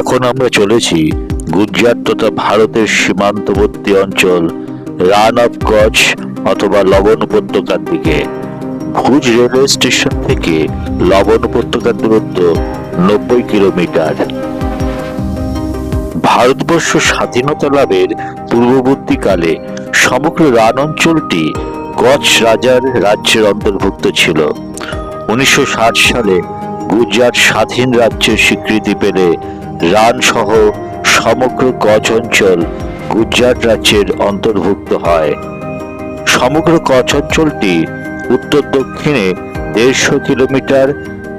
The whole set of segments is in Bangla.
এখন আমরা চলেছি গুজরাট তথা ভারতের সীমান্তবর্তী অঞ্চল রান অফ কচ অথবা লবণ উপত্যকার দিকে। ভুজ রেলওয়ে স্টেশন থেকে লবণ উপত্যকার দূরত্ব নব্বই কিলোমিটার। ভারতবর্ষ স্বাধীনতা লাভের পূর্ববর্তীকালে সমগ্র রান অঞ্চলটি কচ রাজার রাজ্যের অন্তর্ভুক্ত ছিল। উনিশশো ষাট সালে গুজরাট স্বাধীন রাজ্যের স্বীকৃতি পেলে রান সহ সমগ্র কচ অঞ্চল গুজরাট রাজ্যের অন্তর্ভুক্ত হয়। সমগ্র কচ অঞ্চলটি উত্তর দক্ষিণে দেড়শো কিলোমিটার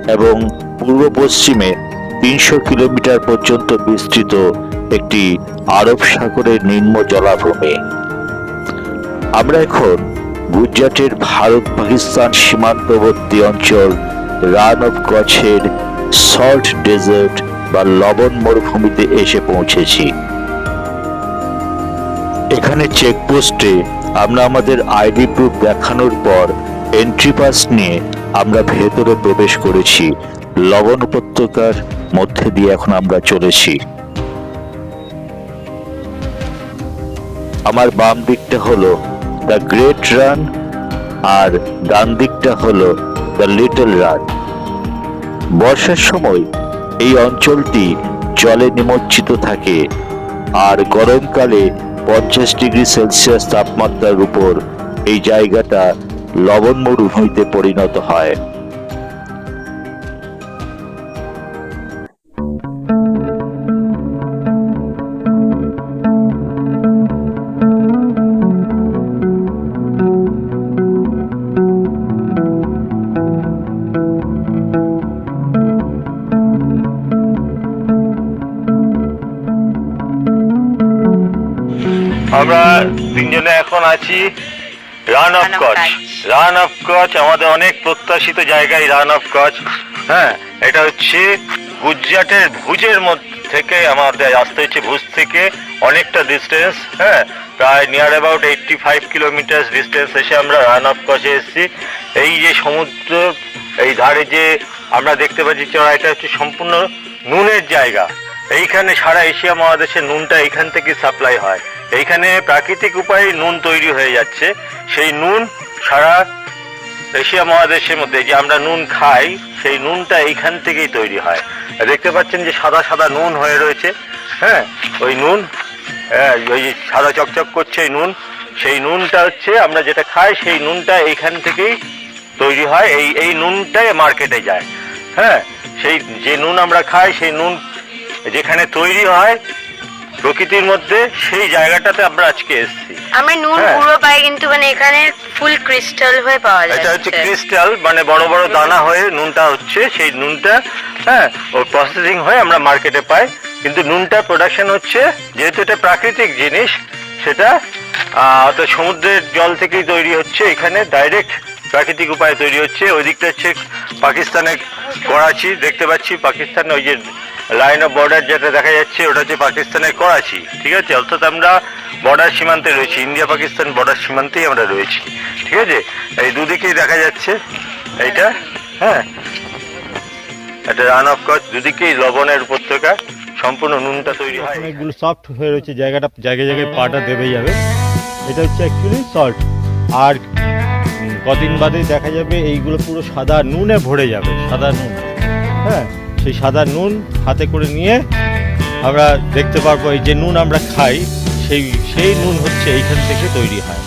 এবং পূর্ব পশ্চিমে তিনশো কিলোমিটার পর্যন্ত বিস্তৃত একটি আরব সাগরের নিম্ন জলাভূমি। আমরা এখন গুজরাটের ভারত পাকিস্তান সীমান্তবর্তী অঞ্চল রান অফ কচ্ছের সল্ট ডেজার্ট বা লবণ মরুভূমিতে এসে পৌঁছেছি। এখানে চেকপোস্টে আমরা আমাদের আইডি প্রুফ দেখানোর পর এন্ট্রি পাস নিয়ে আমরা ভেতরে প্রবেশ করেছি। লবণ উপত্যকার মধ্যে দিয়ে এখন আমরা চলেছি। আমার বাম দিকটা হলো দ্য গ্রেট রান আর ডান দিকটা হলো দ্য লিটল রান বর্ষার সময় এই অঞ্চলটি জলে নিমজ্জিত থাকে আর গরমকালে পঞ্চাশ ডিগ্রি সেলসিয়াস তাপমাত্রার উপর এই জায়গাটা লবণ মরুভূমিতে পরিণত হয়। এখন আছি run of Kutch run of Kutch আমাদের অনেক প্রত্যাশিত জায়গায় রান অফ কচ হ্যাঁ এটা হচ্ছে গুজরাটের ভুজের মধ্যে থেকে আমাদের আসতে হচ্ছে ভুজ থেকে অনেকটা ডিস্টেন্স হ্যাঁ। প্রায় near about eighty five kilometre distance এসে আমরা রান অফ কচে এসেছি। এই যে সমুদ্র এই ধারে যে আমরা দেখতে পাচ্ছি চড়া এটা হচ্ছে সম্পূর্ণ নুনের জায়গা। এইখানে সারা এশিয়া মহাদেশে নুনটা এইখান থেকে সাপ্লাই হয়। এইখানে প্রাকৃতিক উপায়ে নুন তৈরি হয়ে যাচ্ছে। সেই নুন সারা এশিয়া মহাদেশের মধ্যে, যে আমরা নুন খাই, সেই নুনটা এইখান থেকেই তৈরি হয়। দেখতে পাচ্ছেন যে সাদা সাদা নুন হয়ে রয়েছে। হ্যাঁ ওই নুন হ্যাঁ ওই সাদা চকচক করছে এই নুন। সেই নুনটা হচ্ছে, আমরা যেটা খাই, সেই নুনটা এইখান থেকেই তৈরি হয়। এই এই নুনটাই মার্কেটে যায়। হ্যাঁ সেই যে নুন আমরা খাই, সেই নুন যেখানে তৈরি হয় প্রকৃতির মধ্যে সেই জায়গাটাতে আমরা আজকে এসেছি। আমরা নুন হ্যাঁ। পুরো পাই কিন্তু মানে এখানে ফুল ক্রিস্টাল হয়ে পাওয়া যায় এটা হচ্ছে ক্রিস্টাল মানে বড় বড় দানা হয়ে নুনটা হচ্ছে সেই নুনটা হ্যাঁ ওর প্রসেসিং হয়ে আমরা মার্কেটে পাই। কিন্তু নুনটা প্রোডাকশন হচ্ছে যেহেতু এটা প্রাকৃতিক জিনিস সেটা আহ, তো সমুদ্রের জল থেকেই তৈরি হচ্ছে এখানে ডাইরেক্ট প্রাকৃতিক উপায়ে তৈরি হচ্ছে। ওই দিকটা হচ্ছে পাকিস্তানের করাচি দেখতে পাচ্ছি পাকিস্তান ওই যে লাইন অফ বর্ডার যেটা দেখা যাচ্ছে, ওটা হচ্ছে পাকিস্তানের করাচি, ঠিক আছে? অর্থাৎ আমরা বর্ডার সীমান্তে রয়েছি ইন্ডিয়া পাকিস্তান বর্ডার সীমান্তেই আমরা রয়েছি, ঠিক আছে? এই দুদিকেই দেখা যাচ্ছে, এইটা হ্যাঁ? এটা রান অফ কচ দুদিকেই লবণের উপত্যকা, সম্পূর্ণ নুনটা তৈরি হয়। অনেকগুলো সফট হয়ে রয়েছে, জায়গাটা জায়গায় জায়গায় পাটা দেবে যাবে। এটা হচ্ছে অ্যাকচুয়ালি সল্ট আর কদিন বাদে দেখা যাবে, এইগুলো পুরো সাদা নুনে ভরে যাবে, সাদা নুন। হ্যাঁ? সেই সাদা নুন হাতে করে নিয়ে আমরা দেখতে পারব, এই যে নুন আমরা খাই, সেই সেই নুন হচ্ছে এইখান থেকে তৈরি হয়।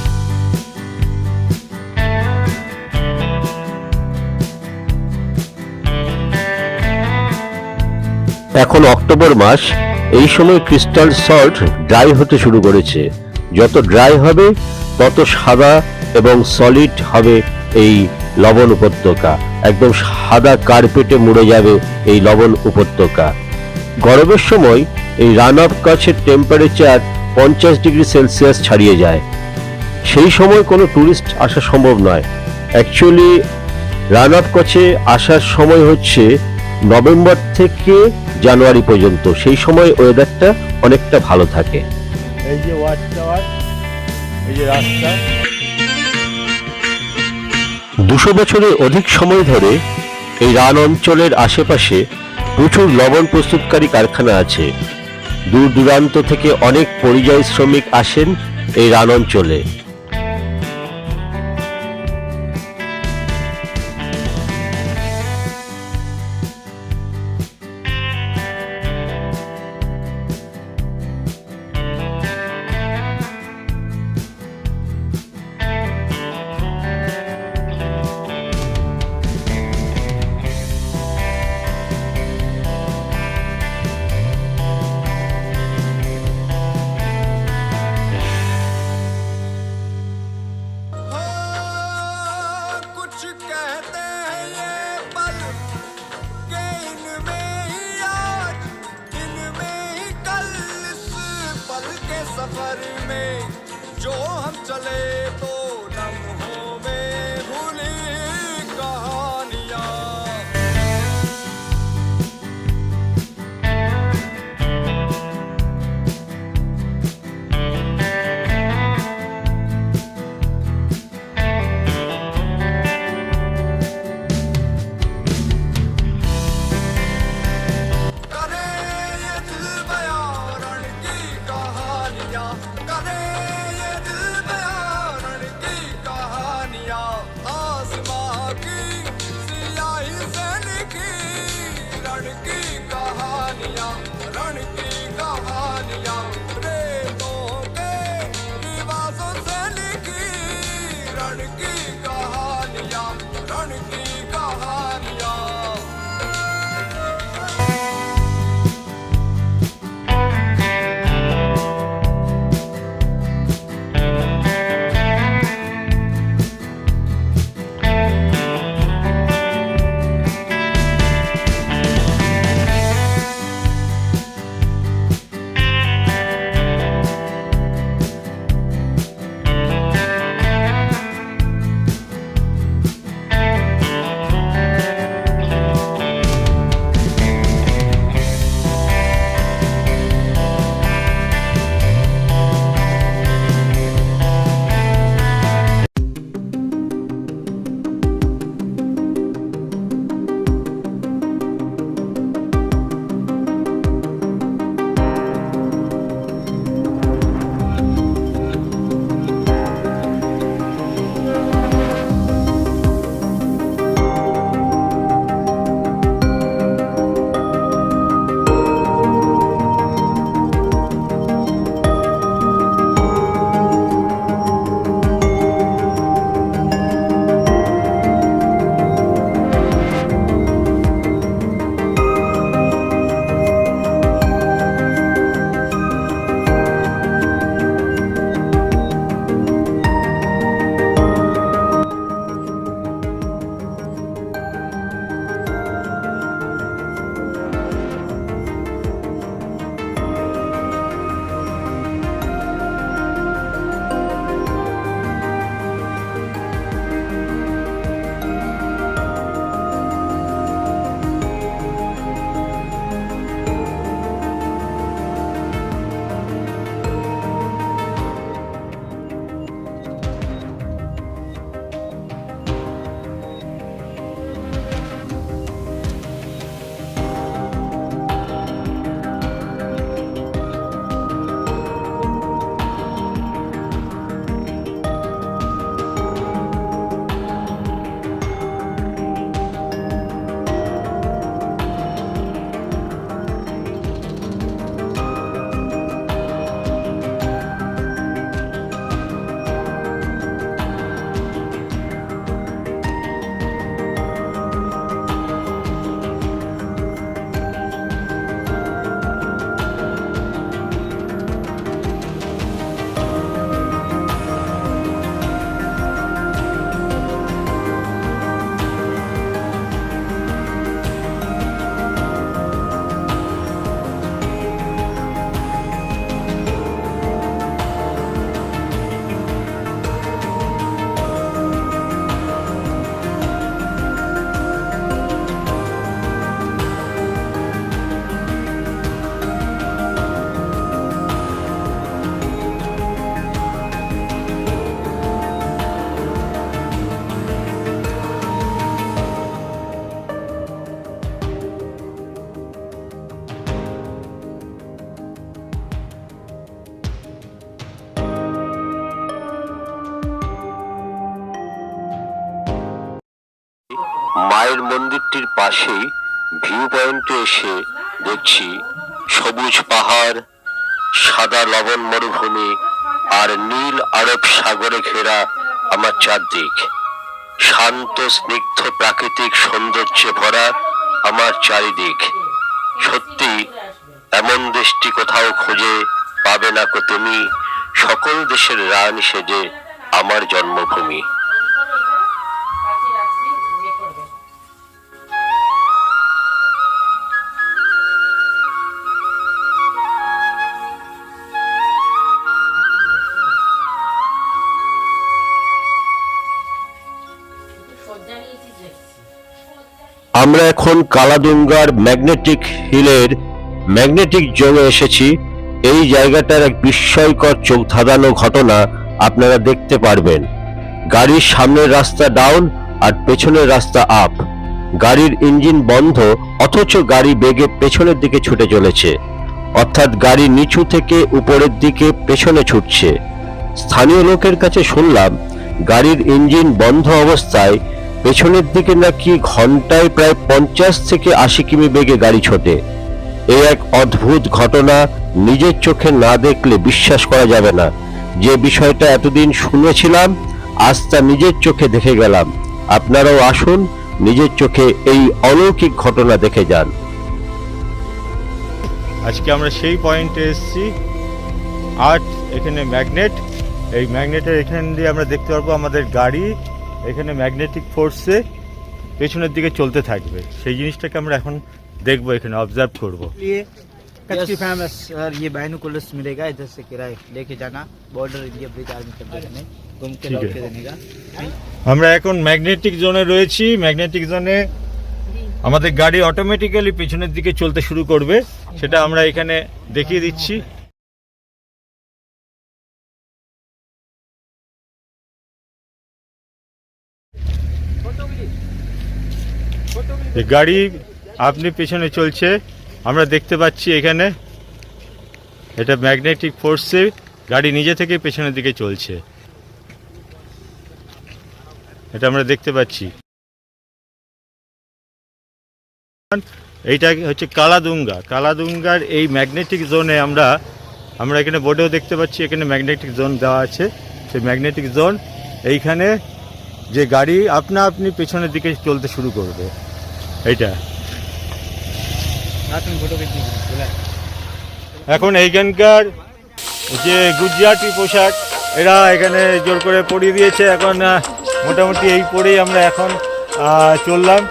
এখন অক্টোবর মাস, এই সময় ক্রিস্টাল সল্ট ড্রাই হতে শুরু করেছে। যত ড্রাই হবে, তত সাদা এবং সলিড হবে এই লবণ উপত্যকা। একদম সাদা কার্পেটে মুড়ে যাবে এই লবণ উপত্যকা। গরমের সময় এই রান অফ কাছের টেম্পারেচার পঞ্চাশ ডিগ্রি সেলসিয়াস ছাড়িয়ে যায়। সেই সময় কোনো ট্যুরিস্ট আসা সম্ভব নয়। অ্যাকচুয়ালি রান অফ কচে আসার সময় হচ্ছে নভেম্বর থেকে জানুয়ারি পর্যন্ত। সেই সময় ওয়েদারটা অনেকটা ভালো থাকে। এই যে ওয়াচ টাওয়ার এই যে রাস্তা। দুশো বছরের অধিক সময় ধরে এই রান অঞ্চলের আশেপাশে প্রচুর লবণ প্রস্তুতকারী কারখানা আছে। দূর দূরান্ত থেকে অনেক পরিযায়ী শ্রমিক আসেন এই রান অঞ্চলে। y'all. মায়ের মন্দিরটির পাশেই ভিউ পয়েন্টে এসে দেখছি সবুজ পাহাড়, সাদা লবণ মরুভূমি আর নীল আরব সাগরে ঘেরা আমার চারদিক। শান্ত, স্নিগ্ধ প্রাকৃতিক সৌন্দর্যে ভরা আমার চারিদিক। সত্যি, এমন দেশটি কোথাও খুঁজে পাবে না কো তুমি। সকল দেশের রান সেজে আমার জন্মভূমি। আমরা এখন কালাদুঙ্গার ম্যাগনেটিক হিলের ম্যাগনেটিক জোনে এসেছি। এই জায়গাটার এক বিস্ময়কর চোখ ধাঁধানো ঘটনা আপনারা দেখতে পারবেন। গাড়ির সামনের রাস্তা ডাউন আর পেছনের রাস্তা আপ। গাড়ির ইঞ্জিন বন্ধ, অথচ গাড়ি বেগে পেছনের দিকে ছুটে চলেছে। অর্থাৎ গাড়ি নিচু থেকে উপরের দিকে পেছনে ছুটছে। স্থানীয় লোকের কাছে শুনলাম, গাড়ির ইঞ্জিন বন্ধ অবস্থায় পেছনের দিকে নাকি ঘন্টায় প্রায় পঞ্চাশ থেকে আশি কিমি বেগে গাড়ি ছোটে। এই এক অদ্ভুত ঘটনা নিজের চোখে না দেখলে বিশ্বাস করা যাবে না। যে বিষয়টা এতদিন শুনেছিলাম, আজ তা নিজের চোখে দেখে গেলাম। আপনারাও আসুন, নিজের চোখে এই অলৌকিক ঘটনা দেখে যান। আজকে আমরা সেই পয়েন্টে এসেছি। আর্ট এখানে ম্যাগনেট। এই ম্যাগনেটের এখান দিয়ে আমরা দেখতে পারব আমাদের গাড়ি। এখানে ম্যাগনেটিক ফোর্সে পেছনের দিকে চলতে থাকবে সেই জিনিসটাকে আমরা এখন দেখবো এখানে অবজার্ভ করব लिए कच्ची फेमस और ये बाइनोकुलर्स मिलेगा इधर से किराए लेके जाना बॉर्डर एरिया ब्रिज आर्मी के बगल में घूम के ठीक लौट है। के देने का আমরা এখন ম্যাগনেটিক জোনে রয়েছি ম্যাগনেটিক জোনে আমাদের গাড়ি অটোমেটিক্যালি পেছনের দিকে চলতে শুরু করবে সেটা আমরা এখানে দেখিয়ে দিচ্ছি গাড়ি আপনি পেছনে চলছে, আমরা দেখতে পাচ্ছি এখানে এটা ম্যাগনেটিক ফোর্সে গাড়ি নিজে থেকে পেছনের দিকে চলছে। এটা আমরা দেখতে পাচ্ছি। এইটা হচ্ছে কালাদুঙ্গা। কালাদুঙ্গার এই ম্যাগনেটিক জোনে আমরা আমরা এখানে বোর্ডেও দেখতে পাচ্ছি, এখানে ম্যাগনেটিক জোন দেওয়া আছে। সেই ম্যাগনেটিক জোন এইখানে যে গাড়ি আপনা আপনি পেছনের দিকে চলতে শুরু করবে। এইটা। এখন এইখানকার যে গুজরাটি পোশাক এরা এখানে জোর করে পরিয়ে দিয়েছে। এখন মোটামুটি এই পরেই আমরা এখন চললাম।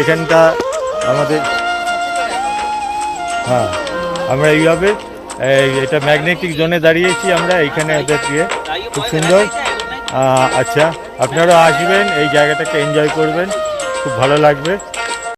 এখানটা আমাদের হ্যাঁ আমরা এইভাবে এটা ম্যাগনেটিক জোনে দাঁড়িয়েছি আমরা এইখানে ওদের দিয়ে খুব সুন্দর। আচ্ছা আপনারা আসবেন এই জায়গাটাকে এনজয় করবেন। খুব ভালো লাগবে।